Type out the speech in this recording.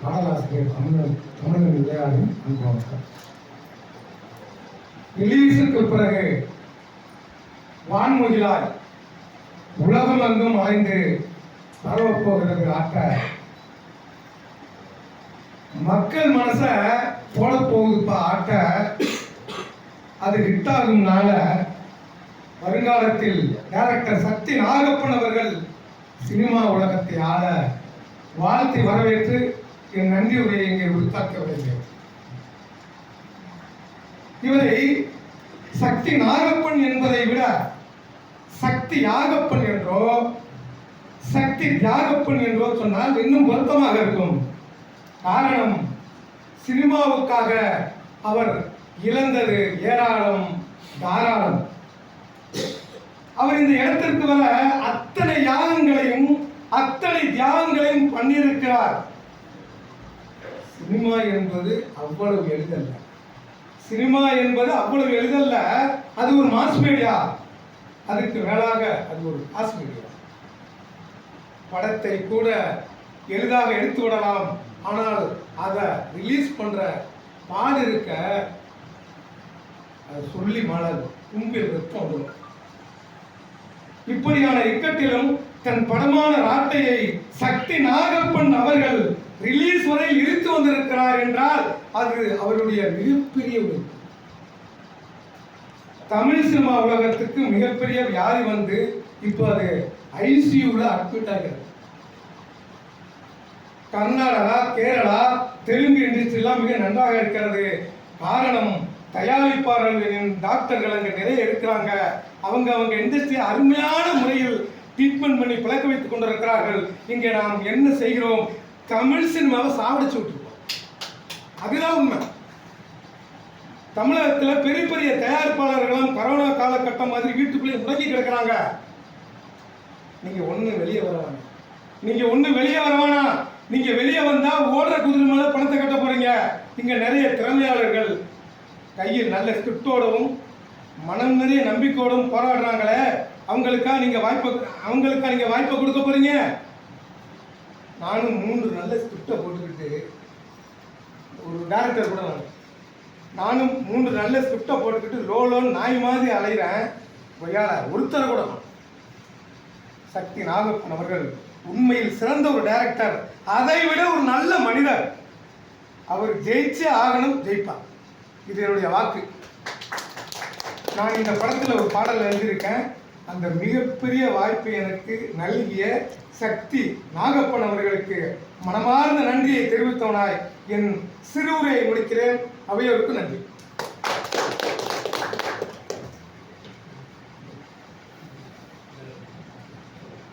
பாடலாசிரியர் தமிழ் தமிழக விளையாடும் அன்பு ரிலீஸுக்கு பிறகு வான்முகிலாய் உலகம் எங்கும் அலைந்து பரவப்போகிறது ஆட்ட மக்கள் மனச போட போகுதுப்பா ஆட்ட அது ஹிட் ஆகும்னால வருங்காலத்தில் டைரக்டர் சக்தி நாகப்பன் அவர்கள் சினிமா உலகத்தை ஆள. வாழ்த்தி வரவேற்று என் நன்றி உரையை இங்கே உருத்தாக்க இவரை சக்தி நாகப்பன் என்பதை விட சக்தி யாகப்பன் என்றோ சக்தி தியாகப்பன் என்றோ சொன்னால் இன்னும் பொருத்தமாக இருக்கும். காரணம் சினிமாவுக்காக அவர் இழந்தது ஏராளம் தாராளம். அவர் இந்த இடத்திற்கு வர அத்தனை யாகங்களையும் அத்தனை தியாகங்களையும் பண்ணியிருக்கிறார். சினிமா என்பது அவ்வளவு எளிதல்ல. சினிமா என்பது அவ்வளவு எளிதல்ல. அது ஒரு மாஸ் மீடியா அதுக்கு மேலாக அது ஒரு மாஸ் மீடியா படத்தை கூட எளிதாக எடுத்து விடலாம். ஆனால் அதை ரிலீஸ் பண்ற பாடு இருக்க சொல்லி மாளாது கும்பில் ரத்தம் வரும். இப்படியான இக்கட்டிலும் தன் படமான ராட்டையை சக்தி நாகப்பன் அவர்கள் ரிலீஸ் வரை இழுத்து வந்திருக்கிறார் என்றால் அது அவருடைய மிகப்பெரிய தமிழ் சினிமா உலகத்துக்கு மிகப்பெரிய வியாதி வந்து இப்போ அது ஐசியூல அட்மிட் ஆகிறது. கர்நாடகா கேரளா தெலுங்கு இண்டஸ்ட்ரிலாம் மிக நன்றாக இருக்கிறது. காரணம் தயாரிப்பாளர்களின் டாக்டர்கள் அங்கே நிறைய இருக்கிறாங்க. அவங்க அவங்க இண்டஸ்ட்ரி அருமையான முறையில் ட்ரீட்மெண்ட் பண்ணி பிழைக்க வைத்துக் கொண்டிருக்கிறார்கள். இங்கே நாம் என்ன செய்கிறோம்? தமிழ் சினிமாவை சாவடிச்சு விட்டுருக்கோம் அதுதான் உண்மை. தமிழகத்தில் பெரிய பெரிய தயாரிப்பாளர்களும் கரோனா காலகட்டம் மாதிரி வீட்டுக்குள்ளேயே முடங்கி கிடக்குறாங்க. நீங்கள் ஒன்று வெளியே வரவானா நீங்கள் ஒன்று வெளியே வரவானா நீங்கள் வெளியே வந்தால் ஓடுற குதிரை மேலே பணத்தை கட்ட போகிறீங்க இங்கே நிறைய திறமையாளர்கள் கையில் நல்ல ஸ்கிரிப்டோடவும் மனம் நிறைய நம்பிக்கையோடும் போராடுறாங்களே. அவங்களுக்கா நீங்கள் வாய்ப்பு அவங்களுக்கா நீங்கள் வாய்ப்பை கொடுக்க போகிறீங்க நானும் மூன்று நல்ல ஸ்கிரிப்டை போட்டுக்கிட்டு ஒரு டேரக்டர் கூட நான் நானும் மூன்று நல்ல ஸ்கிரிப்டை போட்டுக்கிட்டு லோலோன்னு நாய் மாதிரி அலைகிறேன் கொய்யால ஒருத்தரை கூட சக்தி நாகப்பன் அவர்கள் உண்மையில் சிறந்த ஒரு டைரக்டர் அதை விட ஒரு நல்ல மனிதர். அவர் ஜெயிச்சே ஆகணும் ஜெயிப்பார். இது என்னுடைய வாக்கு. நான் இந்த படத்தில் ஒரு பாடல் எழுதியிருக்கேன். அந்த மிகப்பெரிய வாய்ப்பை எனக்கு நல்கிய சக்தி நாகப்பன் அவர்களுக்கு மனமார்ந்த நன்றியை தெரிவித்தவனாய் என் சிறு உரையை முடிக்கிறேன். அவையோருக்கு நன்றி.